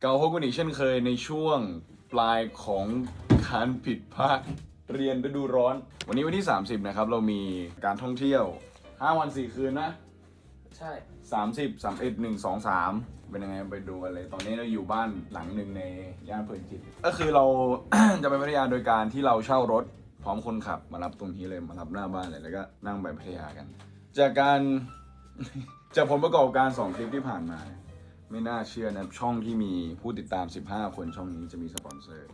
เกาโฮกุนิเช่นเคยในช่วงปลายของการผิดพลาดเรียนฤดูร้อน วันนี้วันที่ 30 นะครับ เรามีการท่องเที่ยว 5 วัน 4 คืนนะ ใช่ 30 31 1 2 3 เป็นยังไงไปดูกันเลย ตอนนี้เราอยู่บ้านหลังหนึ่งในย่านเพลินจิต ก็คือเรา จะไปพัทยาโดยการที่เราเช่ารถ พร้อมคนขับมารับตรงนี้เลยมารับหน้าบ้านเลยแล้วก็นั่งไปพัทยากัน จากการ จากผลประกอบการ 2 คลิปที่ผ่านมา ไม่น่าเชื่อนะช่องที่มีผู้ติดตาม 15 คนช่องนี้จะมีสปอนเซอร์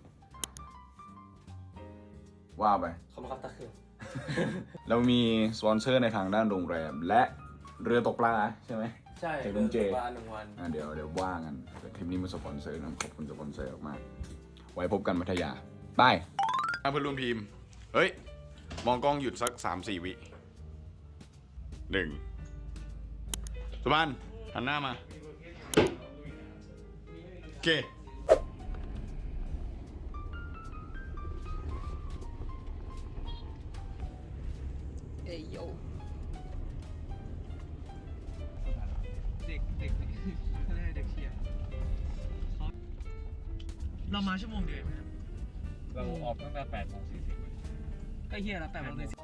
ว่าไปเขามาครับตะคือเรามีสปอนเซอร์ในทางด้านโรงแรม และเรือตกปลาใช่ไหม ใช่เจอลุงเจวันหนึ่งวัน อะเดี๋ยวเดี๋ยวว่ากันเดี๋ยวคลิปนี้มาสปอนเซอร์นะขอบคุณสปอนเซอร์มากๆไว้พบกันพัทยาไปเพื่อนร่วมทีม เฮ้ย มองกล้องหยุดสักสามสี่วิหนึ่งสุบันหันหน้ามาโอ เค เอ้ยโยเด็กเด็กเขาเรียกอะไรเด็กเชียร์เขาเรามาชั่วโมงเดียวเองไหมครับเราออกตั้งแต่8โมง40ก็เฮียแล้วแต่เราเลยถ่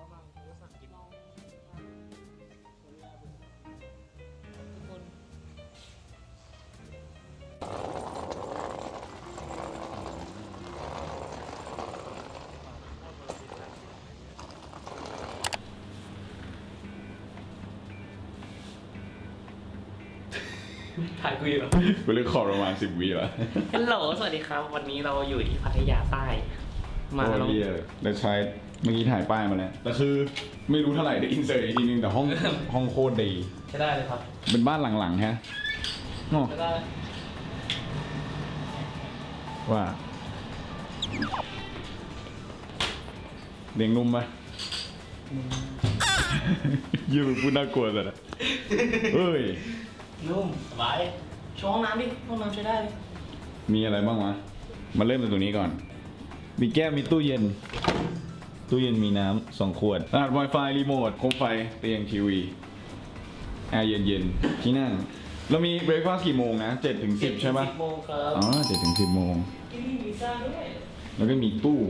ายกูอยู่กูเลยขอประมาณสิบวิแล้วฮัลโหลสวัสดีครับ วันนี้เราอยู่ที่พัทยาใต้ มาโอ้ลงยเราใช้เมื่อกี้ถ่ายป้ายมาแล้วแต่คือไม่รู้เท่าไหร่ได้อินเสิร์ตอีกทีนึงแต่ห้องห้องโคตรดีใช้ได้เลยครับเป็นบ้านหลังๆฮะโอ้ใช้ได้ว่าเลี้ยงนุ่มปะยืมพูดน่ากลัวสัตว์อะเอ้ยนุ่มสบาย โชว์ห้องน้ำดิห้องน้ำใช้ได้เลยมีอะไรบ้างวะ มาเริ่มจากตรงนี้ก่อน มีแก้ว มีตู้เย็น ตู้เย็นมีน้ำสองขวดรหัส Wi-Fi รีโมทโคมไฟ เตียงทีวี แอร์เย็นๆ ที่นั่ง เรามีเบรกฟาสต์กี่โมงนะเจ็ดถึงสิบใช่ปะสิบโมงครับอ๋อเจ็ดถึงสิบโมง ที่นี่มีซ่าด้วยแล้วก็มีตู้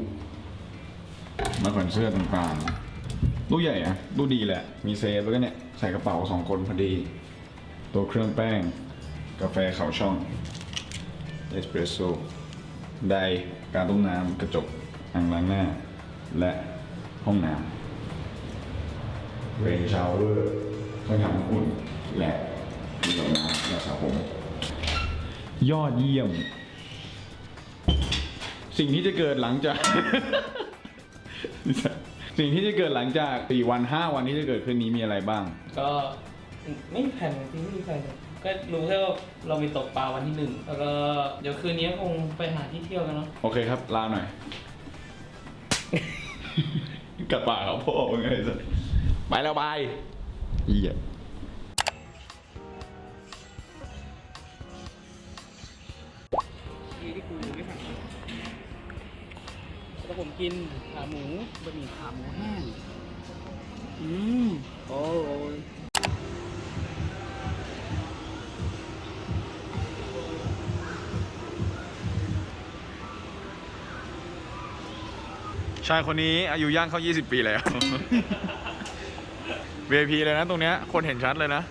มาขนเสื้อต่างๆตู้ใหญ่อะตู้ดีแหละ มีเซฟแล้วก็เนี่ย ใส่กระเป๋าสองคนพอดี ตัวเครื่องแป้ง กาแฟขาวช่องเอสเปรสโซ่ไดการต้มน้ำกระจกอ่างล้างหน้า และห้องน้ำเรนชาวเวอร์เครื่องทำน้ำอุ่น และที่หยดน้ำยาสระผม ยอดเยี่ยม สิ่งที่จะเกิดหลังจาก สิ่งที่จะเกิดหลังจากสี่วันห้าวันที่จะเกิดขึ้นนี้มีอะไรบ้าง ก็ไม่มีแผนจริงไม่มีแผน ก็รู้แค่ว่าเรามีตกปลาวันที่หนึ่งแล้วก็เดี๋ยวคืนนี้คงไปหาที่เที่ยวกันเนาะโอเคครับ ลาหน่อย กลับป่าเขาพ่อเป็นไงสัสไปแล้วบายเหี้ยที่ที่กูไม่สั่งแล้วผมกินขาหมูบะหมี่ขาหมูแห้งอืมโอ้ย ชายคนนี้อายุย่างเข้า 20 ปีแล้ว VIP เลยนะตรงเนี้ยคนเห็นชัดเลยนะ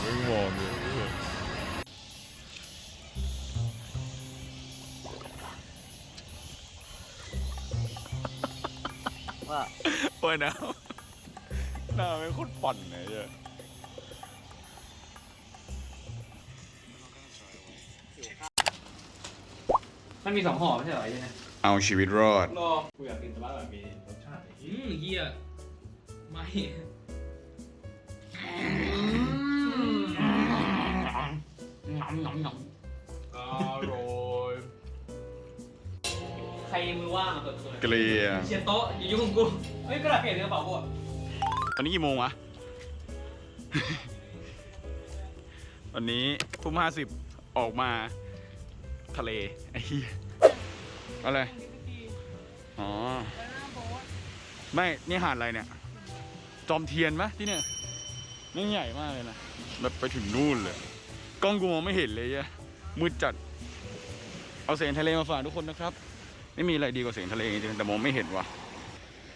ไม่มองเลย ว่าโอ้ยนะหน้าไม่คนปั่นเลยเจ้มันมีสองห่อไม่ใช่เหรอยังไงเอาชีวิตรอด รอกูอยากกินแต่ว่าแบบมีรสชาติอืมเฮียไม่หนำหนำหนอ รมือว่างอะเปิดตัวเกลียเชียร์โต๊ะอย่ายุ่งกับกูเฮ้ยกระดาษเปลี่ยนในกระเป๋ากูอะตอนนี้กี่โมงวะ ตอนนี้ทุ่มห้าสิบออกมาทะเลไอ้เหี้ยอะไร อ๋อ ไม่ นี่หาดอะไรเนี่ย จอมเทียนปะที่เนี่ยนี่ใหญ่มากเลยนะแบบไปถึงนู่นเลย กล้องกูมองไม่เห็นเลยอะมืดจัด เอาเสียงทะเลมาฝากทุกคนนะครับ ไม่มีอะไรดีกว่าเสียงทะเลจริงๆแต่มองไม่เห็นว่ะ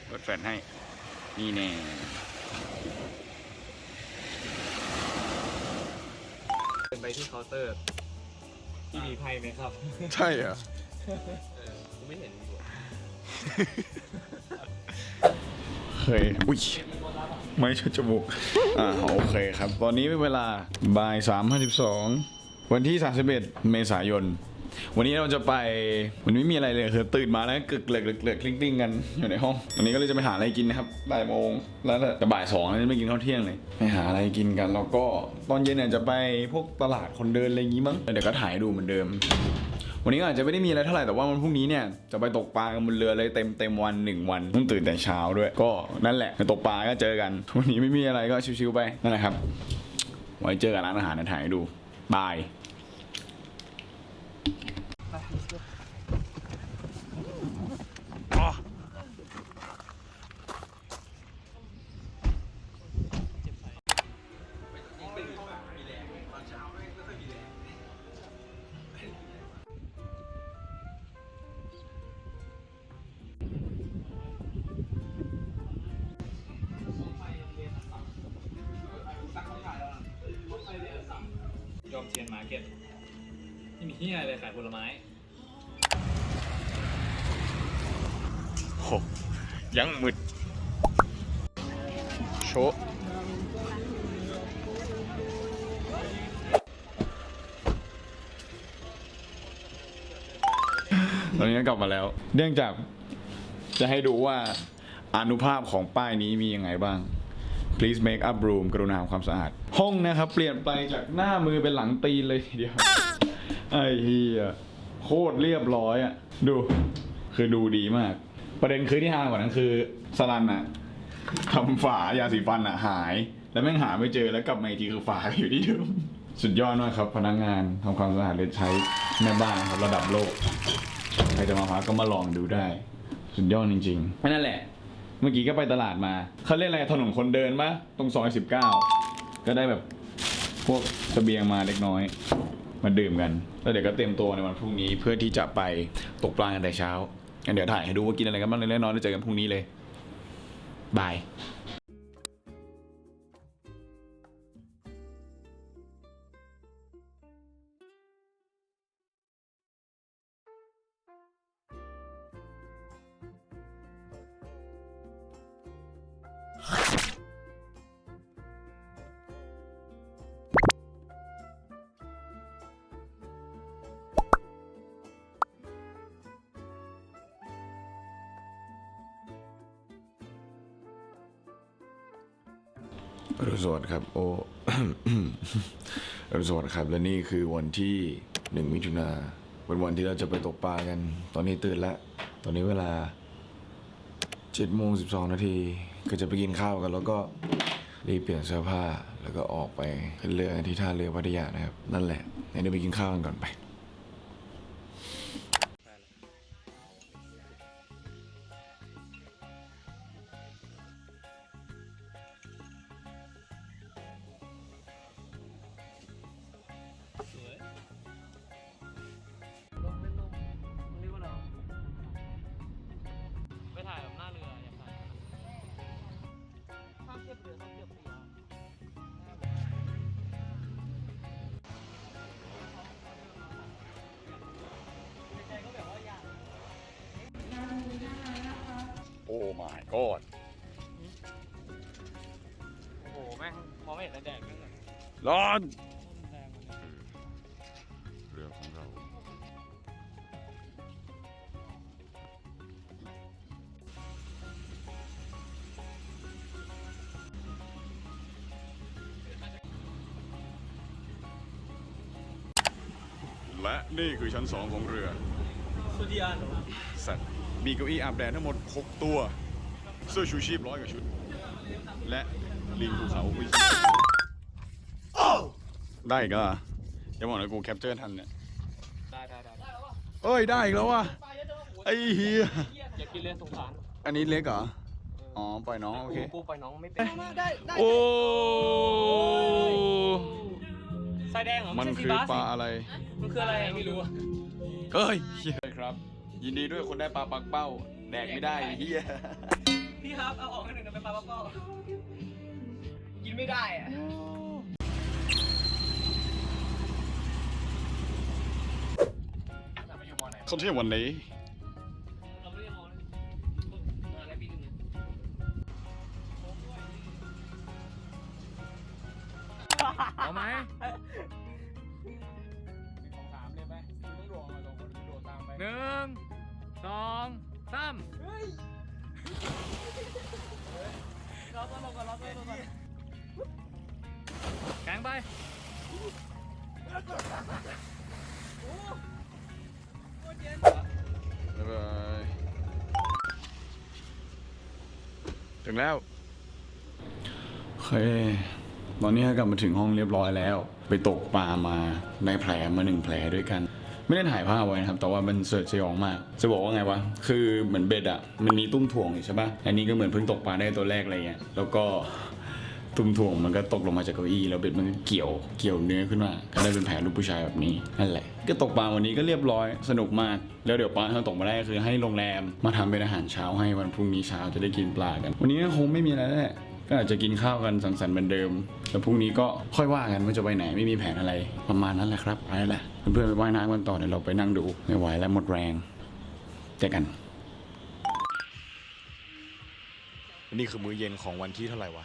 เปิดแฟลชให้ นี่แน่เดินไปที่เคาน์เตอร์ที่มีไพ่ไหมครับ ใช่เหรอกูไม่เห็นอยู่เคยอุ้ยไม่ใช่จมูกอ่าโอเคครับ ตอนนี้เป็นเวลาบ่ายสามห้าสิบสองวันที่ 31 เมษายน วันนี้เราจะไปวันนี้ไม่มีอะไรเลยคือตื่นมาแล้วกึกเหลือกเหลือกคลิกติ้งกันอยู่ในห้องวันนี้ก็เลยจะไปหาอะไรกินนะครับบ่ายโมงแล้วจะบ่ายสองแล้วจะไม่กินข้าวเที่ยงเลยไปหาอะไรกินกันแล้วก็ตอนเย็นเนี่ยจะไปพวกตลาดคนเดินอะไรอย่างงี้มั้งเดี๋ยวก็ถ่ายดูเหมือนเดิมวันนี้อาจจะไม่ได้มีอะไรเท่าไหร่แต่ว่าวันพรุ่งนี้เนี่ยจะไปตกปลากันบนเรือเลยเต็มเต็มวันหนึ่งวันต้องตื่นแต่เช้าด้วย ก็นั่นแหละไปตกปลาก็เจอกัน วันนี้ไม่มีอะไรก็ชิวๆไปนั่นแหละครับ ไว้เจอกันร้านอาหารนะถ่ายดูบาย ยอมเทียนมาเก็ต ที่มีที่อะไรเลยขายผลไม้ โหยังมืดโชะตอนนี้ก็กลับมาแล้ว เนื่องจากจะให้ดูว่าอานุภาพของป้ายนี้มียังไงบ้าง please make up room กรุณาทำความสะอาด ห้องนะครับ เปลี่ยนไปจากหน้ามือเป็นหลังตีนเลยทีเดียว ไอ้เฮียโคตรเรียบร้อยอะ ดู คือดูดีมาก ประเด็นคือที่ฮากว่านั้นคือสลันอะทำฝายาสีฟันอะหาย แล้วแม่งหาไม่เจอแล้วกลับมาอีกทีคือฝาอยู่ที่เดิมสุดยอดมากครับ พนักงานทำความสะอาดเลยใช้แม่บ้านครับระดับโลกใครจะมาพักก็มาลองดูได้ สุดยอดจริงๆนั่นแหละ เมื่อกี้ก็ไปตลาดมาเขาเรียกอะไรถนนคนเดินปะตรงซอยสิบเก้าก็ได้แบบพวกเสบียงมาเล็กน้อย มาดื่มกัน แล้วเดี๋ยวก็เตรียมตัวในวันพรุ่งนี้เพื่อที่จะไปตกปลากันแต่เช้างั้นเดี๋ยวถ่ายให้ดูว่ากินอะไรกันบ้างเล็กๆน้อยๆแล้วเจอกันพรุ่งนี้เลยบาย สวัสดิ์ครับ โอ้อรุณสวัสดิ์ครับ และนี่คือวันที่หนึ่งมิถุนาเป็นวันที่เราจะไปตกปลากัน ตอนนี้ตื่นแล้ว ตอนนี้เวลาเจ็ดโมงสิบสองนาทีก็จะไปกินข้าวกัน แล้วก็รีบเปลี่ยนเสื้อผ้าแล้วก็ออกไปขึ้นเรือที่ท่าเรือพัทยานะครับ นั่นแหละเดี๋ยวไปกินข้าวกันก่อนไป my god โอ้โห แม่งมองไม่เห็นแต่แดดแม่งแบบร้อนแรงเลยเรือของเรา และนี่คือชั้นสองของเรือ สุดยอดเหรอสัตว์ มีเก้าอี้อาบแดดทั้งหมด 6 ตัว เสื้อชูชีพร้อยกว่าชุด และลิงภูเขาอุ๊ยได้อีก็อย่าบอกนะกูแคปเจอร์ทันเนี่ยได้ได้ได้เอ้ยได้อีกแล้วว่ะไอ้เฮียอย่ากินเลยสงสารอันนี้เล็กเหรออ๋อปล่อยน้องโอเคปูไปน้องไม่เป็นโอ้สายแดงเหรอมันไใช่คือซีบาสปลาอะไรมันคืออะไรอะไม่รู้อะเฮ้ยเฮียครับ ยินดีด้วยคนได้ปลาปักเป้าแดกไม่ได้เฮีย พี่ครับ เอาออกให้หนึ่งนะเป็นปลาเป้ากินไม่ได้อะคนที่วันนี้ ถึงแล้ว โอเค ตอนนี้กลับมาถึงห้องเรียบร้อยแล้ว ไปตกปลามาได้แผลมาหนึ่งแผลด้วยกัน ไม่ได้ถ่ายภาพไว้นะครับ แต่ว่ามันเสิร์ชสยองมาก จะบอกว่าไงวะ คือเหมือนเบ็ดอะมันมีตุ้มถ่วงอยู่ใช่ปะอันนี้ก็เหมือนเพิ่งตกปลาได้ตัวแรกอะไรเงี้ย แล้วก็ ตุ้มถ่วงมันก็ตกลงมาจากเก้าอี้แล้วเบ็ดมันก็เกี่ยวเกี่ยวเนื้อขึ้นมาก็ได้เป็นแผลลูกผู้ชายแบบนี้นั่นแหละ ก็ตกปลาวันนี้ก็เรียบร้อยสนุกมาก แล้วเดี๋ยวปลาที่เราตกมาได้ก็คือให้โรงแรมมาทำเป็นอาหารเช้าให้วันพรุ่งนี้เช้าจะได้กินปลากัน วันนี้คงไม่มีอะไรแล้วก็อาจจะกินข้าวกันสังสรรค์เหมือนเดิม แล้วพรุ่งนี้ก็ค่อยว่ากันว่าจะไปไหนไม่มีแผนอะไรประมาณนั้นแหละครับไปแล้วแหละเพื่อนๆไปว่ายน้ำกันต่อเดี๋ยวเราไปนั่งดูไม่ไหวแล้วหมดแรงเจอกันนี่คือมื้อเย็นของวันที่เท่าไหร่วะ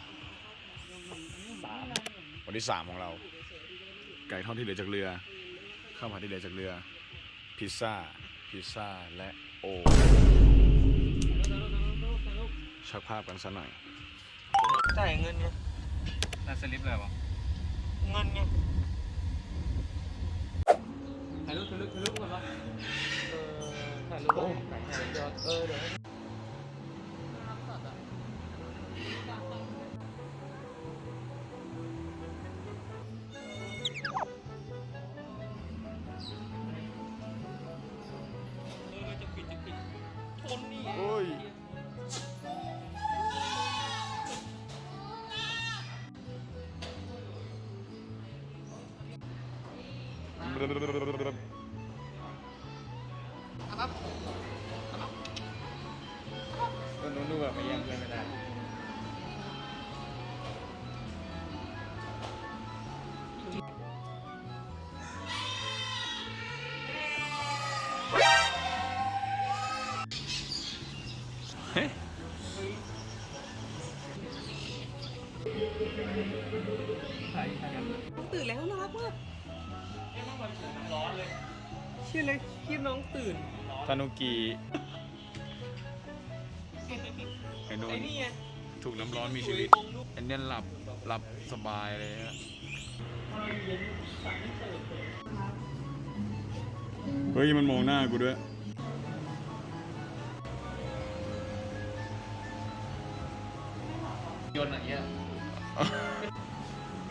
วันที่สามของเรา ไก่ทอดที่เหลือจากเรือ ข้าวผัดที่เหลือจากเรือ พิซซ่า พิซซ่า และโอชักภาพกันซะหน่อย จ่ายเงินไงน่าสลิปเลยวะเงินไงถ่ายรูปถ่ายรูปถ่ายรูปก่อนวะเออถ่ายรูปก่อนถ่ายถ่ายเดี๋ยวเออเดี๋ยว ตัวนู้นดูแบบไม่ยังเลยไม่ได้ถ่ายถ่ายกันตื่นแล้วน่ารักมาก ไม่ต้องมาถึงน้ำร้อนเลยเชื่อเลยคิดน้องตื่นทานุกิไอ้นูไอ้นนี่ไงถูกน้ำร้อนมีชีวิตไอ้เนี่ยหลับหลับสบายเลยฮะเฮ้ยมันมองหน้ากูด้วยโยนอะไรเงี้ย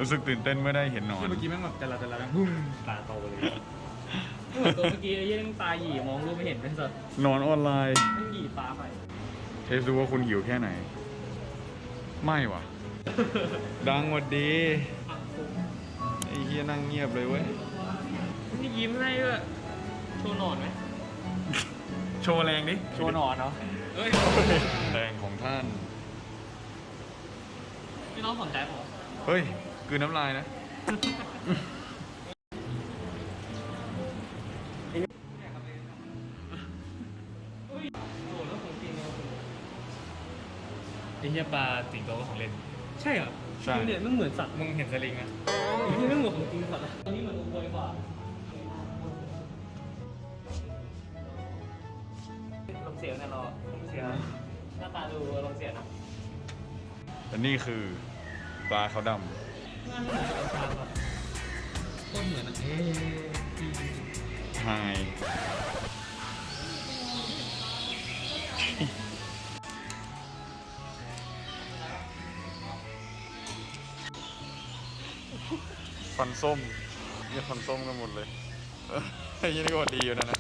รู้สึกตื่นเต้นเมื่อได้เห็นหนอน เมื่อกี้แม่งแบบจะละจะละแม่งบุ้มตาโตเลยตัวเมื่อกี้ไอ้ยี่งตาหยีมองรูปไม่เห็นเป็นสัตว์นอนออนไลน์มันหยีตาไปเทสดูว่าคุณหิวแค่ไหน ไม่ว่ะ ดังหวัดดีไอ้เฮียนั่งเงียบเลยเว้ยนี่ยิ้มให้ด้วยโชว์หนอนไหมโชว์แรงดิโชว์หนอนเนาะเฮ้ยแรงของท่านพี่น้องสนใจผมเฮ้ย คือน้ำลายนะโอ้แล้วของจริงเนี่ยไอ้เหี้ยปลาสิงโตก็ของเล่น ใช่เหรอใช่ เนี่ยมันเหมือนสัตว์มึงเห็นสลิงไหมนี่ไม่เหมือนของจริงสัตว์อะอันนี้เหมือนอุโบยกว่าลงเสียงเนี่ยรอลงเสียงหน้าตาดูลงเสียงนะแต่นี่คือปลาเขาวดห น้าไม่เหมือนกับชาแบบต้นเหมือนเอ๊ะำไฮฟันส้มเนี่ยฟันส้มกันหมดเลยเอ้ยนี่ก็ดีอยู่นะนะ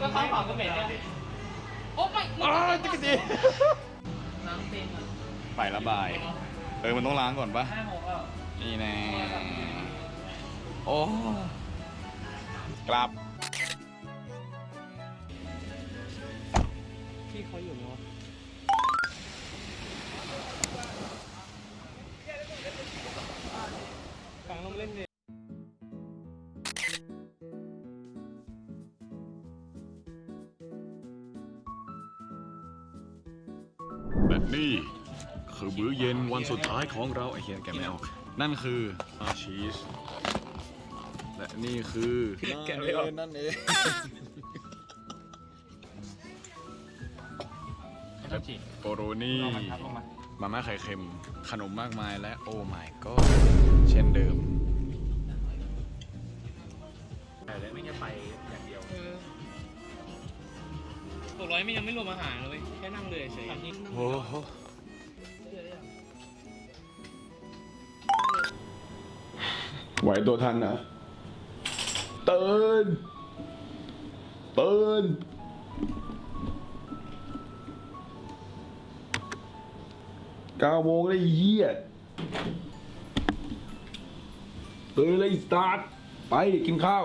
ก็ข้าวเปล่าก็เหม็นเนี่ยโอ้ไม่อ้าจะกระจีล้างเต็มอะไประบาย เออ มันต้องล้างก่อนปะห้าโมงแล้วนี่แน่โอ้กลับ พี่เขาอยู่ไหมวะ สุดท้ายของเราไอเฮียแกไม่ออกนั่นคืออาชีส และนี่คือแกะไม่ออกนั่นเองต้องฉีดโปโรนี่ลงมาครับลงมามาม่าไข่เค็ม ขนมมากมายและโอ้ my god เช่นเดิมเลยไม่จะไปอย่างเดียวเออหกร้อยไม่ยังไม่รวมอาหารเลยแค่นั่งเลยเฉยโอ้โห ไหวตัวทันนะเตือนเตือนเก้าโมงไอ้เหี้ยตื่นเลยสตาร์ทไปกินข้าว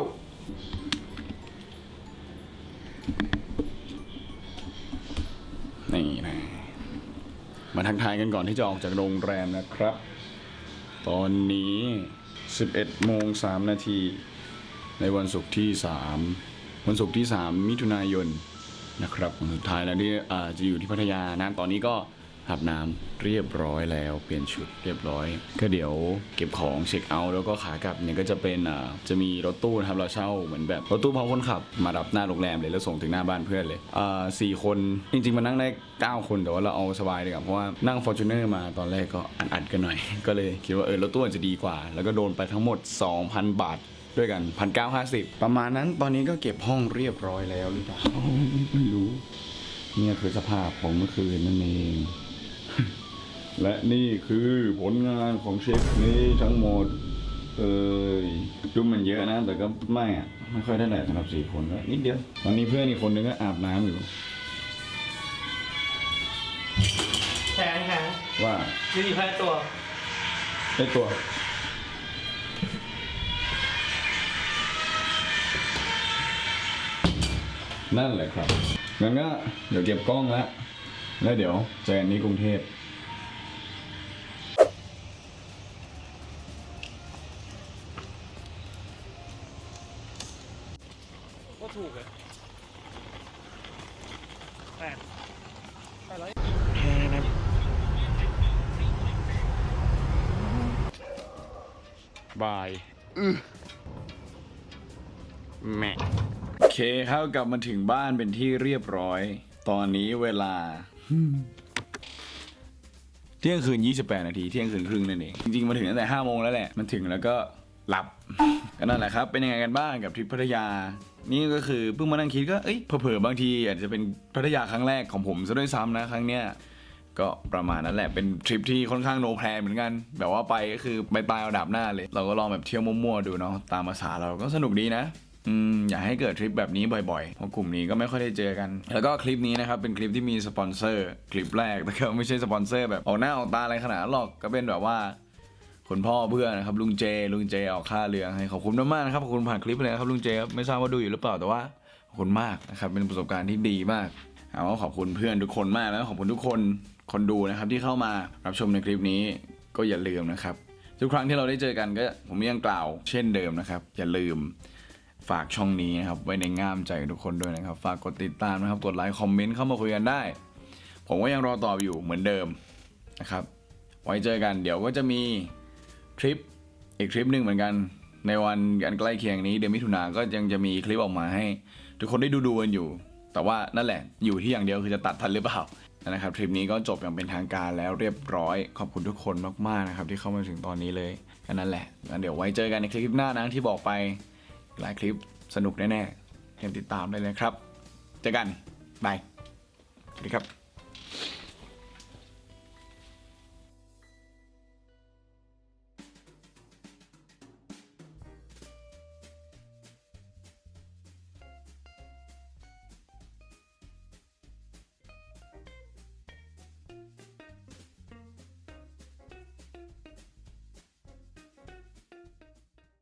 นี่นะมาทักทายกันก่อนที่จะออกจากโรงแรมนะครับ ตอนนี้ 11โมง3นาทีในวันศุกร์ที่ 3 วันศุกร์ที่ 3 มิถุนายนนะครับวันสุดท้ายแล้วที่อ่าจะอยู่ที่พัทยานะตอนนี้ก็ อาบน้ำเรียบร้อยแล้วเปลี่ยนชุดเรียบร้อย ก็เดี๋ยวเก็บของเช็คเอาท์แล้วก็ขากลับเนี่ยก็จะเป็นอ่าจะมีรถตู้นะครับเราเช่าเหมือนแบบรถตู้พร้อมคนขับ มารับหน้าโรงแรมเลยแล้วส่งถึงหน้าบ้านเพื่อนเลยอ่าสี่คนจริงๆมันนั่งได้ 9 คนแต่ว่าเราเอาสบายดีกว่าเพราะว่านั่ง f o r t u n e r มาตอนแรกก็อัดๆกันหน่อย ก็เลยคิดว่าเออรถตู้อาจจะดีกว่า แล้วก็โดนไปทั้งหมด 2,000 บาทด้วยกัน 1,950 ประมาณนั้นตอนนี้ก็เก็บห้องเรียบร้อยแล้วหรือเปล่าไม่รู้เนี่ยคือสภาพของเมื่อคืนนั่นเอง และนี่คือผลงานของเชฟนี้ทั้งหมด เอ้ยดูมันเยอะนะ แต่ก็ไม่อะไม่ค่อยได้แหละสำหรับสี่คนก็นิดเดียว ตอนนี้เพื่อนอีกคนนึงก็อาบน้ำอยู่แข็งแข็งว่ายี่สิบห้าตัวได้ตัว นั่นแหละครับงั้นก็เดี๋ยวเก็บกล้องแล้วแล้วเดี๋ยวเจอกันที่กรุงเทพ โอเคครับกลับมาถึงบ้านเป็นที่เรียบร้อย ตอนนี้เวลา เที่ยงคืน 28 นาที เที่ยงคืนครึ่งนั่นเอง จริง ๆ มาถึงตั้งแต่5โมงแล้วแหละ มันถึงแล้วก็หลับก็นั่นแหละครับ เป็นยังไงกันบ้างกับทริปพัทยา นี่ก็คือเพิ่งมานั่งคิดก็ เอ้ย เผลอๆ บางทีอาจจะเป็นพัทยาครั้งแรกของผมซะด้วยซ้ำนะครั้งเนี้ย ก็ประมาณนั้นแหละ เป็นทริปที่ค่อนข้างโนแพลนเหมือนกัน แบบว่าไปก็คือไปตายเอาดับหน้าเลย เราก็ลองแบบเที่ยวมั่วๆ ดูเนาะ ตามภาษาเราก็สนุกดีนะ อืมอยากให้เกิดทริปแบบนี้บ่อยๆเพราะกลุ่มนี้ก็ไม่ค่อยได้เจอกัน แล้วก็คลิปนี้นะครับเป็นคลิปที่มีสปอนเซอร์คลิปแรกแต่ก็ไม่ใช่สปอนเซอร์แบบออกหน้าออกตาอะไรขนาดหรอกก็เป็นแบบว่าคุณพ่อเพื่อนนะครับลุงเจลุงเจออกค่าเรือให้ขอบคุณมากๆนะครับขอบคุณผ่านคลิปเลยนะครับลุงเจครับไม่ทราบว่าดูอยู่หรือเปล่าแต่ว่าขอบคุณมากนะครับเป็นประสบการณ์ที่ดีมากเอาว่าขอบคุณเพื่อนทุกคนมากแล้วขอบคุณทุกคนคนดูนะครับที่เข้ามารับชมในคลิปนี้ก็อย่าลืมนะครับทุกครั้งที่เราได้เจอกันก็ผมยังกล่าวเช่นเดิมนะครับ อย่าลืม ฝากช่องนี้นะครับ ไว้ในง่ามใจทุกคนด้วยนะครับ ฝากกดติดตามนะครับ กดไลค์คอมเมนต์เข้ามาคุยกันได้ ผมก็ยังรอตอบอยู่เหมือนเดิมนะครับ ไว้เจอกันเดี๋ยวก็จะมีทริปอีกทริปหนึ่งเหมือนกันในวันอันใกล้เคียงนี้เดือนมิถุนาก็ยังจะมีคลิปออกมาให้ ทุกคนได้ดูดูกันอยู่ แต่ว่านั่นแหละอยู่ที่อย่างเดียวคือจะตัดทันหรือเปล่านะครับทริปนี้ก็จบอย่างเป็นทางการแล้วเรียบร้อย ขอบคุณทุกคนมากๆนะครับที่เข้ามาถึงตอนนี้เลยแค่นั้นแหละงั้นเดี๋ยวไว้เจอกันในคลิปหน้านะที่บอกไป หลายคลิปสนุกแน่ๆเตรียมติดตามได้เลยครับ เจอกันบายสวัสดีครับ